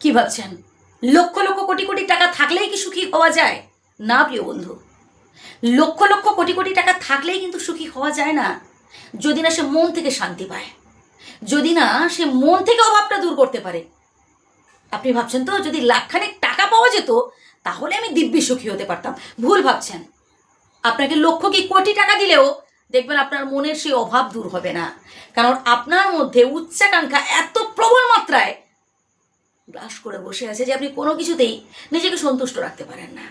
কি ভাবছেন? লক্ষ লক্ষ কোটি কোটি টাকা থাকলেই কি সুখী হওয়া যায়? না, প্রিয় বন্ধু। লক্ষ লক্ষ কোটি কোটি টাকা থাকলেই কিন্তু সুখী হওয়া যায় না। যদি না সে মন থেকে শান্তি পায়। যদি না সে মন থেকে অভাবটা দূর করতে পারে। আপনি ভাবছেন তো, যদি লাখখানেক টাকা পাওয়া যেত, তাহলে আমি দিব্যি সুখী হতে পারতাম। ভুল ভাবছেন। আপনাকে লক্ষ কি কোটি টাকা দিলেও দেখবেন আপনার মনের সেই অভাব দূর হবে না। কারণ আপনার মধ্যে উচ্চাকাঙ্ক্ষা এত প্রবল মাত্রায় গ্রাস করে বসে আছে যে আপনি কোনো কিছুতেই নিজেকে সন্তুষ্ট রাখতে পারেন না।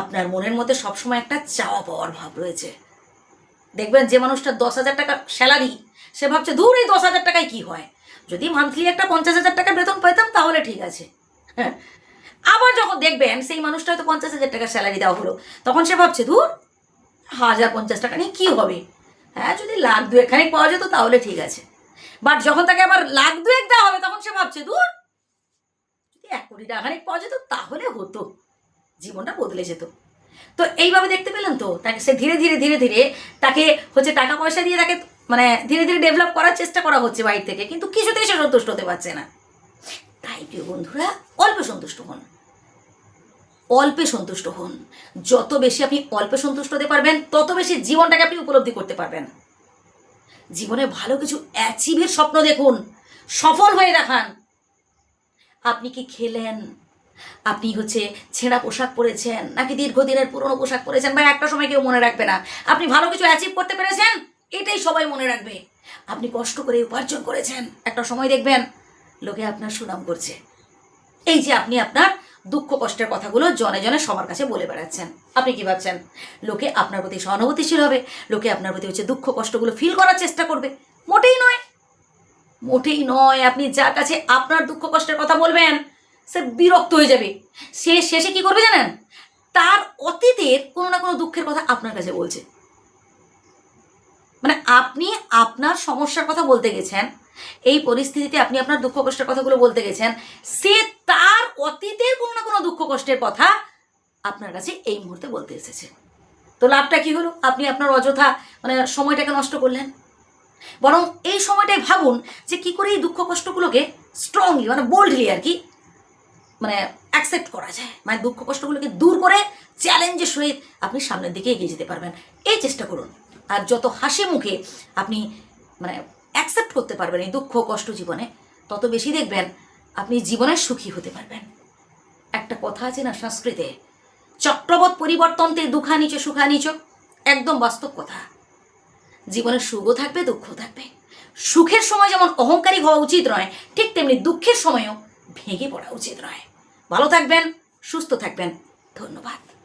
আপনার মনের মধ্যে সবসময় একটা চাওয়া পাওয়ার ভাব রয়েছে। দেখবেন যে মানুষটা দশ হাজার টাকা স্যালারি, সে ভাবছে দূর এই দশ হাজার টাকায় কী হয়? যদি মান্থলি একটা পঞ্চাশ হাজার টাকা বেতন পেতাম তাহলে ঠিক আছে। হ্যাঁ। আবার যখন দেখবেন সেই মানুষটা হয়তো পঞ্চাশ হাজার টাকা স্যালারি দেওয়া হলো, তখন সে ভাবছে দূর হাজার পঞ্চাশ টাকা নিয়ে কী হবে? হ্যাঁ যদি লাখ দুয়েক খানিক পাওয়া যেত তাহলে ঠিক আছে। বাট যখন তাকে আবার লাখ দুয়েক দেওয়া হবে, তখন সে ভাবছে দূর যদি এক টাকা খানিক পাওয়া যেত, তাহলে হতো। জীবনটা বদলে যেত। তো এইভাবে দেখতে পেলেন তো? তাকে সে ধীরে ধীরে ধীরে ধীরে তাকে হচ্ছে টাকা পয়সা দিয়ে তাকে মানে ধীরে ধীরে ডেভেলপ করার চেষ্টা করা হচ্ছে বাইরে থেকে, কিন্তু কিছুতেই সে সন্তুষ্ট হতে পারছে না। তাই প্রিয় বন্ধুরা, অল্প সন্তুষ্ট হন। অল্পে সন্তুষ্ট হন। যত বেশি আপনি অল্পে সন্তুষ্ট হতে পারবেন, তত বেশি জীবনটাকে আপনি উপলব্ধি করতে পারবেন। জীবনে ভালো কিছু অ্যাচিভের স্বপ্ন দেখুন। সফল হয়ে দেখান। আপনি কি খেলেন? আপনি হচ্ছে ছেঁড়া পোশাক পরেছেন নাকি দীর্ঘদিনের পুরনো পোশাক পরেছেন? বা একটা সময় কেউ মনে রাখবে না। আপনি ভালো কিছু অ্যাচিভ করতে পেরেছেন? এটাই সবাই মনে রাখবে। আপনি কষ্ট করে উপার্জন করেছেন। একটা সময় দেখবেন লোকে আপনার সুনাম করছে। এই যে আপনি আপনার দুঃখ কষ্টের কথাগুলো জনে জনে সবার কাছে বলে বেড়াচ্ছেন। আপনি কি ভাবছেন? লোকে আপনার প্রতি সহানুভূতিশীল হবে। লোকে আপনার প্রতি হচ্ছে দুঃখ কষ্টগুলো ফিল করার চেষ্টা করবে। মোটেই নয়। মোটেই নয়, আপনি যার কাছে আপনার দুঃখ কষ্টের কথা বলবেন, সে বিরক্ত হয়ে যাবে। সে শেষে কি করবে জানেন? তার অতীতের কোনো না কোনো দুঃখের কথা আপনার কাছে বলছে। মানে আপনি আপনার সমস্যার কথা বলতে গেছেন, এই পরিস্থিতিতে আপনি আপনার দুঃখ কষ্টের কথাগুলো বলতে গেছেন, সে তার অতীতের কোনো না কোনো দুঃখ কষ্টের কথা আপনার কাছে এই মুহূর্তে বলতে এসেছে। তো লাভটা কি হলো? আপনি আপনার অযথা মানে সময়টাকে নষ্ট করলেন। বরং এই সময়টায় ভাবুন যে কি করে এই দুঃখ কষ্টগুলোকে স্ট্রংলি মানে বোল্ডলি আর কি মানে অ্যাকসেপ্ট করা যায়। মানে দুঃখ কষ্টগুলোকে দূর করে চ্যালেঞ্জের সহিত আপনি সামনের দিকে এগিয়ে যেতে পারবেন। এই চেষ্টা করুন। আর যত হাসি মুখে আপনি মানে অ্যাকসেপ্ট করতে পারবেন এই দুঃখ কষ্ট জীবনে, তত বেশি দেখবেন আপনি জীবনে সুখী হতে পারবেন। একটা কথা আছে না সংস্কৃতে, চক্রবৎ পরিবর্তনতে দুঃখা নিচ সুখা নিচ একদম বাস্তব কথা। জীবনে সুখও থাকবে, দুঃখও থাকবে। সুখের সময় যেমন অহংকারী হওয়া উচিত নয়, ঠিক তেমনি দুঃখের সময়ও ভেঙে পড়া উচিত নয়। ভালো থাকবেন, সুস্থ থাকবেন। ধন্যবাদ।